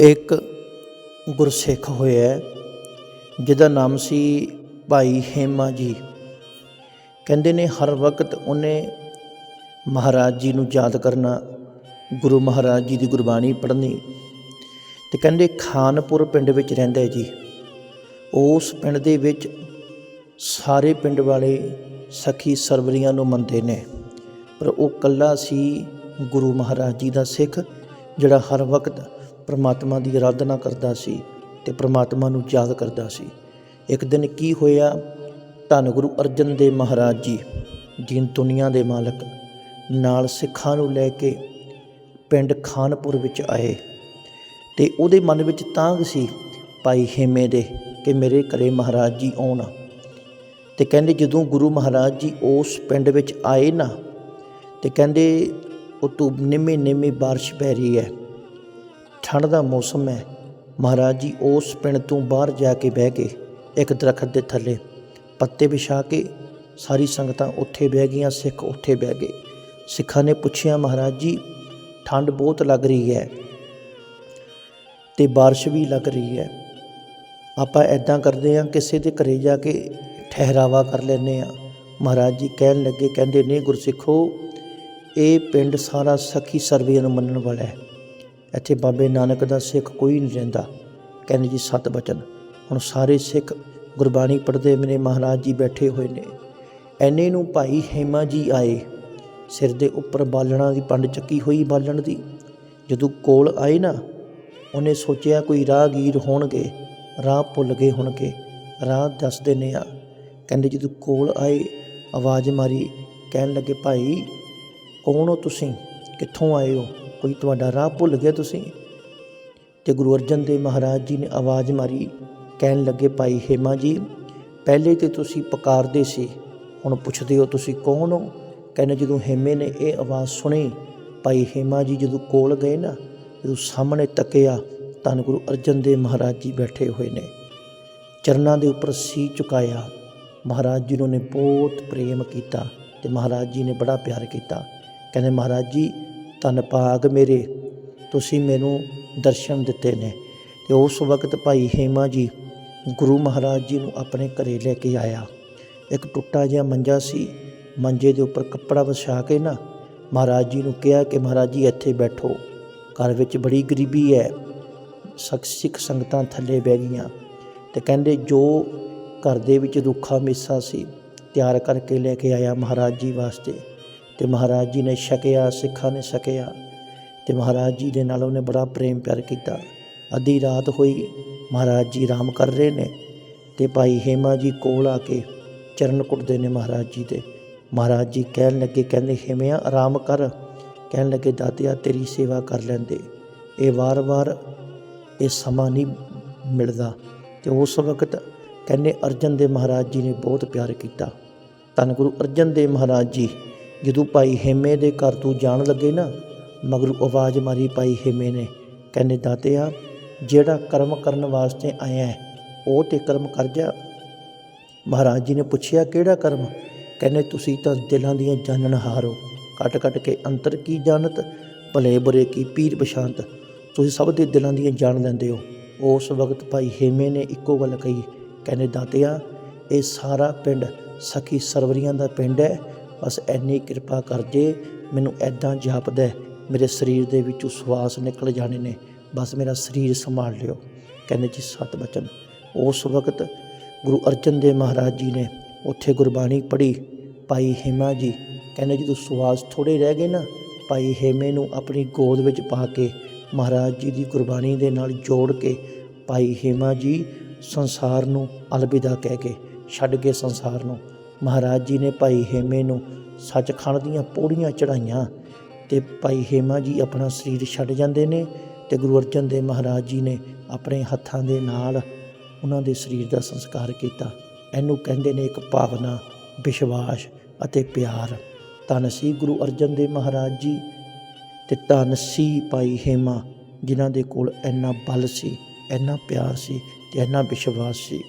ਇੱਕ ਗੁਰਸਿੱਖ ਹੋਇਆ ਜਿਹਦਾ ਨਾਮ ਸੀ ਭਾਈ ਹੇਮਾ ਜੀ। ਕਹਿੰਦੇ ਨੇ ਹਰ ਵਕਤ ਉਹਨੇ ਮਹਾਰਾਜ ਜੀ ਨੂੰ ਯਾਦ ਕਰਨਾ, ਗੁਰੂ ਮਹਾਰਾਜ ਜੀ ਦੀ ਗੁਰਬਾਣੀ ਪੜ੍ਹਨੀ। ਤੇ ਕਹਿੰਦੇ ਖਾਨਪੁਰ ਪਿੰਡ ਵਿੱਚ ਰਹਿੰਦਾ ਜੀ। ਉਸ ਪਿੰਡ ਦੇ ਵਿੱਚ ਸਾਰੇ ਪਿੰਡ ਵਾਲੇ ਸਖੀ ਸਰਵਰੀਆਂ ਨੂੰ ਮੰਨਦੇ ਨੇ। ਪਰ ਉਹ ਕੱਲਾ ਸੀ ਗੁਰੂ ਮਹਾਰਾਜ ਜੀ ਦਾ ਸਿੱਖ, ਜਿਹੜਾ ਹਰ ਵਕਤ ਪ੍ਰਮਾਤਮਾ ਦੀ ਆਰਾਧਨਾ ਕਰਦਾ ਸੀ ਤੇ ਪ੍ਰਮਾਤਮਾ ਨੂੰ ਯਾਦ ਕਰਦਾ ਸੀ। ਇੱਕ ਦਿਨ ਕੀ ਹੋਇਆ? ਧੰਨ ਗੁਰੂ ਅਰਜਨ ਦੇਵ ਮਹਾਰਾਜ ਜੀ ਦੀਨ ਦੁਨੀਆ ਦੇ ਮਾਲਕ ਨਾਲ ਸਿੱਖਾਂ ਨੂੰ ਲੈ ਕੇ ਪਿੰਡ ਖਾਨਪੁਰ ਵਿੱਚ ਆਏ ਤੇ ਉਹਦੇ ਮਨ ਵਿੱਚ ਤਾਂਗ ਸੀ, ਭਾਈ ਹੇਮੇ ਦੇ, ਕਿ ਮੇਰੇ ਘਰੇ ਮਹਾਰਾਜ ਜੀ ਆਉਣ। ਤੇ ਕਹਿੰਦੇ, ਜਦੋਂ ਗੁਰੂ ਮਹਾਰਾਜ ਜੀ ਉਸ ਪਿੰਡ ਵਿੱਚ ਆਏ ਨਾ, ਤੇ ਕਹਿੰਦੇ ਉਤੋਂ ਨਿੰਮੀ ਨਿੰਮੀ ਬਾਰਿਸ਼ ਪੈ ਰਹੀ ਹੈ। ਠੰਡ ਦਾ ਮੌਸਮ ਹੈ। ਮਹਾਰਾਜ ਜੀ ਉਸ ਪਿੰਡ ਤੋਂ ਬਾਹਰ ਜਾ ਕੇ ਬਹਿ ਗਏ। ਇੱਕ ਦਰਖਤ ਦੇ ਥੱਲੇ ਪੱਤੇ ਵਿਛਾ ਕੇ ਸਾਰੀ ਸੰਗਤਾਂ ਉੱਥੇ ਬਹਿ ਗਈਆਂ, ਸਿੱਖ ਉੱਥੇ ਬਹਿ ਗਏ। ਸਿੱਖਾਂ ਨੇ ਪੁੱਛਿਆ, ਮਹਾਰਾਜ ਜੀ, ਠੰਡ ਬਹੁਤ ਲੱਗ ਰਹੀ ਹੈ ਤੇ ਬਾਰਿਸ਼ ਵੀ ਲੱਗ ਰਹੀ ਹੈ। ਆਪਾਂ ਐਦਾਂ ਕਰਦੇ ਹਾਂ, ਕਿਸੇ ਦੇ ਘਰੇ ਜਾ ਕੇ ਠਹਿਰਾਵਾ ਕਰ ਲੈਨੇ ਆ ਮਹਾਰਾਜ ਜੀ ਕਹਿਣ ਲੱਗੇ, ਕਹਿੰਦੇ, ਨਹੀਂ ਗੁਰਸਿੱਖੋ, ਇਹ ਪਿੰਡ ਸਾਰਾ ਸਖੀ ਸਰਵੇ ਨੂੰ ਮੰਨਣ ਵਾਲਾ ਹੈ। ਇੱਥੇ ਬਾਬੇ ਨਾਨਕ ਦਾ ਸਿੱਖ ਕੋਈ ਨਹੀਂ ਰਹਿੰਦਾ। ਕਹਿੰਦੇ ਜੀ, ਸਤ ਬਚਨ। ਹੁਣ ਸਾਰੇ ਸਿੱਖ ਗੁਰਬਾਣੀ ਪੜ੍ਹਦੇ ਮੇਰੇ ਮਹਾਰਾਜ ਜੀ ਬੈਠੇ ਹੋਏ ਨੇ। ਐਨੇ ਨੂੰ ਭਾਈ ਹੇਮਾ ਜੀ ਆਏ। ਸਿਰ ਦੇ ਉੱਪਰ ਬਾਲਣਾ ਦੀ ਪੰਡ ਚੱਕੀ ਹੋਈ ਬਾਲਣ ਦੀ। ਜਦੋਂ ਕੋਲ ਆਏ ਨਾ, ਉਹਨੇ ਸੋਚਿਆ ਕੋਈ ਰਾਹਗੀਰ ਹੋਣਗੇ, ਰਾਹ ਭੁੱਲ ਗਏ ਹੋਣਗੇ। ਰਾਹ ਦੱਸ ਦਿੰਦੇ ਆ। ਕਹਿੰਦੇ ਜਦੋਂ ਕੋਲ ਆਏ, ਆਵਾਜ਼ ਮਾਰੀ, ਕਹਿਣ ਲੱਗੇ, ਭਾਈ, ਕੌਣ ਹੋ ਤੁਸੀਂ? ਕਿੱਥੋਂ ਆਏ ਹੋ? ਕੋਈ ਤੁਹਾਡਾ ਰਾਹ ਭੁੱਲ ਗਿਆ ਤੁਸੀਂ? ਤੇ ਗੁਰੂ ਅਰਜਨ ਦੇਵ ਮਹਾਰਾਜ ਜੀ ਨੇ ਆਵਾਜ਼ ਮਾਰੀ, ਕਹਿਣ ਲੱਗੇ, ਭਾਈ ਹੇਮਾ ਜੀ, ਪਹਿਲੇ ਤੇ ਤੁਸੀਂ ਪੁਕਾਰਦੇ ਸੀ, ਹੁਣ ਪੁੱਛਦੇ ਹੋ ਤੁਸੀਂ ਕੌਣ ਹੋ? ਕਹਿੰਦੇ, ਜਦੋਂ ਹੇਮੇ ਨੇ ਇਹ ਆਵਾਜ਼ ਸੁਣੀ, ਭਾਈ ਹੇਮਾ ਜੀ ਜਦੋਂ ਕੋਲ ਗਏ ਨਾ, ਜਦੋਂ ਸਾਹਮਣੇ ਤੱਕਿਆ, ਧੰਨ ਗੁਰੂ ਅਰਜਨ ਦੇਵ ਮਹਾਰਾਜ ਜੀ ਬੈਠੇ ਹੋਏ ਨੇ। ਚਰਨਾਂ ਦੇ ਉੱਪਰ ਸੀ ਝੁਕਾਇਆ, ਮਹਾਰਾਜ ਜੀ ਨੂੰ ਨੇ ਬਹੁਤ ਪ੍ਰੇਮ ਕੀਤਾ ਤੇ ਮਹਾਰਾਜ ਜੀ ਨੇ ਬੜਾ ਪਿਆਰ ਕੀਤਾ। ਕਹਿੰਦੇ, ਮਹਾਰਾਜ ਜੀ ਧੰਨ ਭਾਗ ਮੇਰੇ। ਤੁਸੀਂ ਮੈਨੂੰ ਦਰਸ਼ਨ ਦਿੱਤੇ ਨੇ। ਤੇ ਉਸ ਵਕਤ ਭਾਈ ਹੇਮਾ ਜੀ ਗੁਰੂ ਮਹਾਰਾਜ ਜੀ ਨੂੰ ਆਪਣੇ ਘਰੇ ਲੈ ਕੇ ਆਇਆ। ਇੱਕ ਟੁੱਟਾ ਜਿਹਾ ਮੰਜਾ ਸੀ। ਮੰਜੇ ਦੇ ਉੱਪਰ ਕੱਪੜਾ ਵਿਛਾ ਕੇ ਨਾ ਮਹਾਰਾਜ ਜੀ ਨੂੰ ਕਿਹਾ ਕਿ ਮਹਾਰਾਜ ਜੀ ਇੱਥੇ ਬੈਠੋ। ਘਰ ਵਿੱਚ ਬੜੀ ਗਰੀਬੀ ਹੈ। ਸਖ, ਸਿੱਖ ਸੰਗਤਾਂ ਥੱਲੇ ਬਹਿ ਗਈਆਂ। ਤੇ ਕਹਿੰਦੇ ਜੋ ਘਰ ਦੇ ਵਿੱਚ ਰੁੱਖਾ, ਮੇਸਾ ਸੀ, ਤਿਆਰ ਕਰਕੇ ਲੈ ਕੇ ਆਇਆ ਮਹਾਰਾਜ ਜੀ ਵਾਸਤੇ। ਤੇ ਮਹਾਰਾਜ ਜੀ ਨੇ ਛਕਿਆ, ਸਿੱਖਾਂ ਨੇ ਛਕਿਆ ਤੇ ਮਹਾਰਾਜ ਜੀ ਦੇ ਨਾਲ ਉਹਨੇ ਬੜਾ ਪ੍ਰੇਮ ਪਿਆਰ ਕੀਤਾ। ਅੱਧੀ ਰਾਤ ਹੋਈ, ਮਹਾਰਾਜ ਜੀ ਆਰਾਮ ਕਰ ਰਹੇ ਨੇ ਤੇ ਭਾਈ ਹੇਮਾ ਜੀ ਕੋਲ ਆ ਕੇ ਚਰਨ ਕੁੱਟਦੇ ਨੇ ਮਹਾਰਾਜ ਜੀ ਦੇ। ਮਹਾਰਾਜ ਜੀ ਕਹਿਣ ਲੱਗੇ, ਕਹਿੰਦੇ ਹੇਮਿਆ ਆਰਾਮ ਕਰ। ਕਹਿਣ ਲੱਗੇ, ਦਾਤਿਆ, ਤੇਰੀ ਸੇਵਾ ਕਰ ਲੈਂਦੇ। ਇਹ ਵਾਰ-ਵਾਰ ਇਹ ਸਮਾਂ ਨਹੀਂ ਮਿਲਦਾ ਤੇ ਉਸ ਵਕਤ ਕਹਿੰਦੇ, ਅਰਜਨ ਦੇਵ ਮਹਾਰਾਜ ਜੀ ਨੇ ਬਹੁਤ ਪਿਆਰ ਕੀਤਾ। ਧੰਨ ਗੁਰੂ ਅਰਜਨ ਦੇਵ ਮਹਾਰਾਜ ਜੀ। ਜਦੋਂ ਭਾਈ ਹੇਮੇ ਦੇ ਘਰ ਤੂੰ ਜਾਣ ਲੱਗੇ ਨਾ, ਮਗਰ ਆਵਾਜ਼ ਮਾਰੀ ਭਾਈ ਹੇਮੇ ਨੇ, ਕਹਿੰਦੇ, ਦਾਤਿਆ, ਜਿਹੜਾ ਕਰਮ ਕਰਨ ਵਾਸਤੇ ਆਇਆ ਹੈ, ਉਹ ਤੇ ਕਰਮ ਕਰ ਜਾ। ਮਹਾਰਾਜ ਜੀ ਨੇ ਪੁੱਛਿਆ, ਕਿਹੜਾ ਕਰਮ? ਕਹਿੰਦੇ, ਤੁਸੀਂ ਤਾਂ ਦਿਲਾਂ ਦੀਆਂ ਜਾਣਨਹਾਰ ਹਾਰੋ। ਕੱਟ ਕੱਟ ਕੇ ਅੰਤਰ ਕੀ ਜਾਣਤ? ਭਲੇ ਬੁਰੇ ਕੀ ਪੀਰ ਪਛਾਨਤ ਤੁਸੀਂ ਸਭ ਦੇ ਦਿਲਾਂ ਦੀਆਂ ਜਾਣ ਲੈਂਦੇ ਹੋ। ਉਸ ਵਕਤ ਭਾਈ ਹੇਮੇ ਨੇ ਇੱਕੋ ਗੱਲ ਕਹੀ, ਕਹਿੰਦੇ, ਦਾਤਿਆ, ਇਹ ਸਾਰਾ ਪਿੰਡ ਸਖੀ ਸਰਵਰੀਆਂ ਦਾ ਪਿੰਡ ਹੈ। ਬਸ ਐਨੀ ਕਿਰਪਾ ਕਰ ਜੇ, ਮੈਨੂੰ ਐਦਾਂ ਜਾਪਦਾ ਮੇਰੇ ਸਰੀਰ ਦੇ ਵਿੱਚੋਂ ਸਵਾਸ ਨਿਕਲ ਜਾਣੇ ਨੇ, ਬਸ ਮੇਰਾ ਸਰੀਰ ਸੰਭਾਲ ਲਿਓ। ਕਹਿੰਦੇ ਜੀ ਸਤ ਬਚਨ। ਉਸ ਵਕਤ ਗੁਰੂ ਅਰਜਨ ਦੇਵ ਮਹਾਰਾਜ ਜੀ ਨੇ ਉੱਥੇ ਗੁਰਬਾਣੀ ਪੜ੍ਹੀ, ਭਾਈ ਹੇਮਾ ਜੀ, ਕਹਿੰਦੇ ਜਦੋਂ ਸਵਾਸ ਥੋੜੇ ਰਹਿ ਗਏ ਨਾ, ਭਾਈ ਹੇਮੇ ਨੂੰ ਆਪਣੀ ਗੋਦ ਵਿੱਚ ਪਾ ਕੇ ਮਹਾਰਾਜ ਜੀ ਦੀ ਗੁਰਬਾਣੀ ਦੇ ਨਾਲ ਜੋੜ ਕੇ ਭਾਈ ਹੇਮਾ ਜੀ ਸੰਸਾਰ ਨੂੰ ਅਲਵਿਦਾ ਕਹਿ ਕੇ, ਛੱਡ ਕੇ ਸੰਸਾਰ ਨੂੰ। ਮਹਾਰਾਜ ਜੀ ਨੇ ਭਾਈ ਹੇਮੇ ਨੂੰ ਸੱਚਖੰਡ ਦੀਆਂ ਪੌੜੀਆਂ ਚੜਾਈਆਂ ਤੇ ਭਾਈ ਹੇਮਾ ਜੀ ਆਪਣਾ ਸਰੀਰ ਛੱਡ ਜਾਂਦੇ ਨੇ ਤੇ ਗੁਰੂ ਅਰਜਨ ਦੇਵ ਮਹਾਰਾਜ ਜੀ ਨੇ ਆਪਣੇ ਹੱਥਾਂ ਦੇ ਨਾਲ ਉਹਨਾਂ ਦੇ ਸਰੀਰ ਦਾ ਸੰਸਕਾਰ ਕੀਤਾ। ਇਹਨੂੰ ਕਹਿੰਦੇ ਨੇ ਇੱਕ ਭਾਵਨਾ, ਵਿਸ਼ਵਾਸ ਅਤੇ ਪਿਆਰ। ਧੰਨ ਸੀ ਗੁਰੂ ਅਰਜਨ ਦੇਵ ਮਹਾਰਾਜ ਜੀ ਤੇ ਧੰਨ ਸੀ ਭਾਈ ਹੇਮਾ, ਜਿਨ੍ਹਾਂ ਦੇ ਕੋਲ ਇੰਨਾ ਬਲ ਸੀ, ਇੰਨਾ ਪਿਆਰ ਸੀ ਤੇ ਇੰਨਾ ਵਿਸ਼ਵਾਸ ਸੀ।